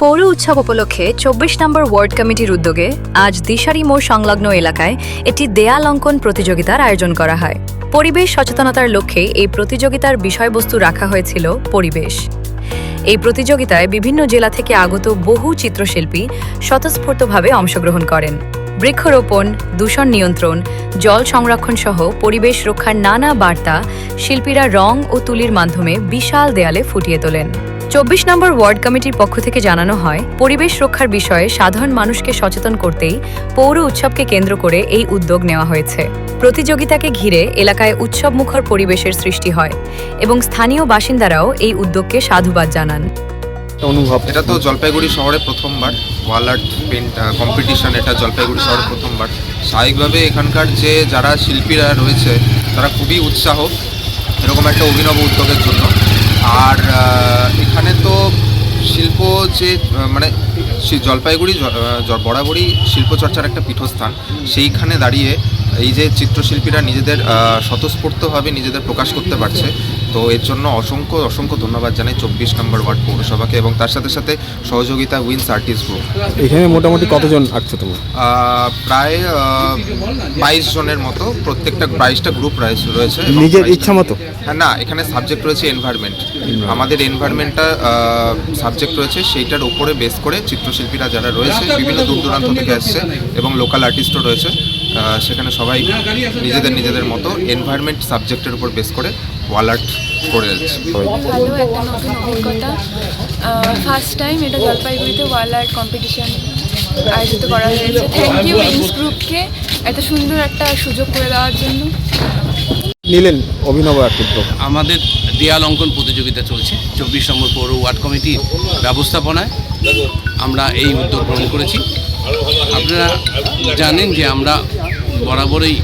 পৌর উৎসব উপলক্ষে চব্বিশ নম্বর ওয়ার্ড কমিটির উদ্যোগে আজ দিশারি মোড় সংলগ্ন এলাকায় একটি দেয়াল অঙ্কন প্রতিযোগিতার আয়োজন করা হয়। পরিবেশ সচেতনতার লক্ষ্যে এই প্রতিযোগিতার বিষয়বস্তু রাখা হয়েছিল পরিবেশ। এই প্রতিযোগিতায় বিভিন্ন জেলা থেকে আগত বহু চিত্রশিল্পী স্বতঃস্ফূর্তভাবে অংশগ্রহণ করেন। বৃক্ষরোপণ, দূষণ নিয়ন্ত্রণ, জল সংরক্ষণ সহ পরিবেশ রক্ষার নানা বার্তা শিল্পীরা রং ও তুলির মাধ্যমে বিশাল দেয়ালে ফুটিয়ে তোলেন। চব্বিশ নম্বর ওয়ার্ড কমিটির পক্ষ থেকে জানানো হয় পরিবেশ রক্ষার বিষয়ে সাধারণ মানুষকে সচেতন করতেই পৌর উৎসবকে কেন্দ্র করে এই উদ্যোগ নেওয়া হয়েছে। প্রতিযোগিতাকে ঘিরে এলাকায় উৎসবমুখর পরিবেশের সৃষ্টি হয় এবং স্থানীয় বাসিন্দারাও এই উদ্যোগকে সাধুবাদ জানান। অনুভব। এটা তো জলপাইগুড়ি শহরে প্রথমবার ওয়াল আর্ট পেন্ট কম্পিটিশন এটা জলপাইগুড়ি শহরে প্রথমবার। স্বাভাবিকভাবে এখানকার যে যারা শিল্পীরা রয়েছে তারা খুবই উৎসাহ এরকম একটা অভিনব উদ্যোগের জন্য। আর শিল্প যে মানে জলপাইগুড়ি বরাবরই শিল্পচর্চার একটা পীঠস্থান। সেইখানে দাঁড়িয়ে এই যে চিত্রশিল্পীরা নিজেদের স্বতঃস্ফূর্তভাবে নিজেদের প্রকাশ করতে পারছে তো এর জন্য অসংখ্য অসংখ্য ধন্যবাদ জানাই চব্বিশ নম্বর ওয়ার্ড পৌরসভাকে এবং তার সাথে সাথে সহযোগিতা উইন্স আর্টিস্ট গ্রুপ। এখানে মোটামুটি কতজন আঁকছো তোমরা আহ, প্রায় বাইশ জনের মতো প্রত্যেকটা বাইশটা গ্রুপ রয়েছে নিজের ইচ্ছা মতো? হ্যাঁ না এখানে সাবজেক্ট রয়েছে এনভায়রনমেন্ট। আমাদের এনভায়রনমেন্টটা সাবজেক্ট রয়েছে সেইটার উপরে বেস করে চিত্রশিল্পীরা যারা রয়েছে বিভিন্ন দূর দূরান্ত থেকে আসছে এবং লোকাল আর্টিস্টও রয়েছে। সেখানে সবাই নিজেদের নিজেদের মতো এনভায়রনমেন্ট সাবজেক্টের উপর বেস করে ওয়াল আর্ট করে যাচ্ছে। ভালো একটা নতুন অভিজ্ঞতা। ফার্স্ট টাইম এটা জলপাইগুড়িতে ওয়ার্ল্ড আর্ট কম্পিটিশন আয়োজিত করা হয়েছে। থ্যাংক ইউ ইন্স গ্রুপকে এত সুন্দর একটা সুযোগ করে দেওয়ার জন্য। নিলেন অভিনব এক উদ্যোগ। আমাদের দেয়াল অঙ্কন প্রতিযোগিতা চলছে। চব্বিশ নম্বর পৌর ওয়ার্ড কমিটির ব্যবস্থাপনায় আমরা এই উদ্যোগ গ্রহণ করেছি। আপনারা জানেন যে আমরা বরাবরই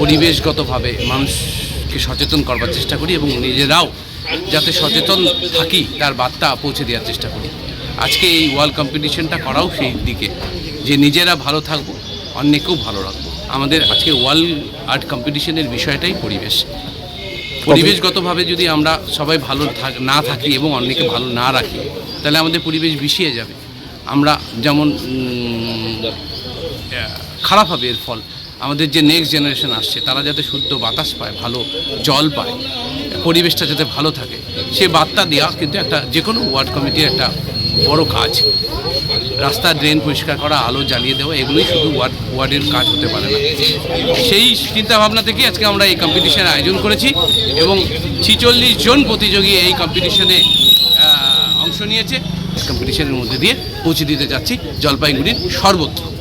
পরিবেশগতভাবে মানুষকে সচেতন করবার চেষ্টা করি এবং নিজেরাও যাতে সচেতন থাকি, তার বার্তা পৌঁছে দেওয়ার চেষ্টা করি। আজকে এই ওয়ার্ল্ড কম্পিটিশনটা করাও সেই দিকে, যে নিজেরা ভালো থাকব, অন্যকেও ভালো রাখব। আমাদের আজকে ওয়ার্ল্ড আর্ট কম্পিটিশনের বিষয়টাই পরিবেশ। পরিবেশগতভাবে যদি আমরা সবাই ভালো না থাকি এবং অন্যকে ভালো না রাখি, তাহলে আমাদের পরিবেশ বিষিয়ে যাবে। আমরা যেমন খারাপ হবে এর ফল। আমাদের যে নেক্সট জেনারেশন আসছে, তারা যাতে শুদ্ধ বাতাস পায়, ভালো জল পায়, পরিবেশটা যাতে ভালো থাকে, সে বার্তা দেওয়া কিন্তু একটা যে কোনো ওয়ার্ড কমিটির একটা বড় কাজ। রাস্তা ড্রেন পরিষ্কার করা, আলো জ্বালিয়ে দেওয়া, এগুলোই শুধু ওয়ার্ড, ওয়ার্ডের কাজ হতে পারে না। সেই চিন্তা ভাবনা থেকে আজকে আমরা এই কম্পিটিশন আয়োজন করেছি এবং ছিচল্লিশ জন প্রতিযোগী এই কম্পিটিশনে অংশ নিয়েছে। কম্পিটিশনের মধ্যে দিয়ে পৌঁছে দিতে যাচ্ছি জলপাইগুড়ির সর্বত্র।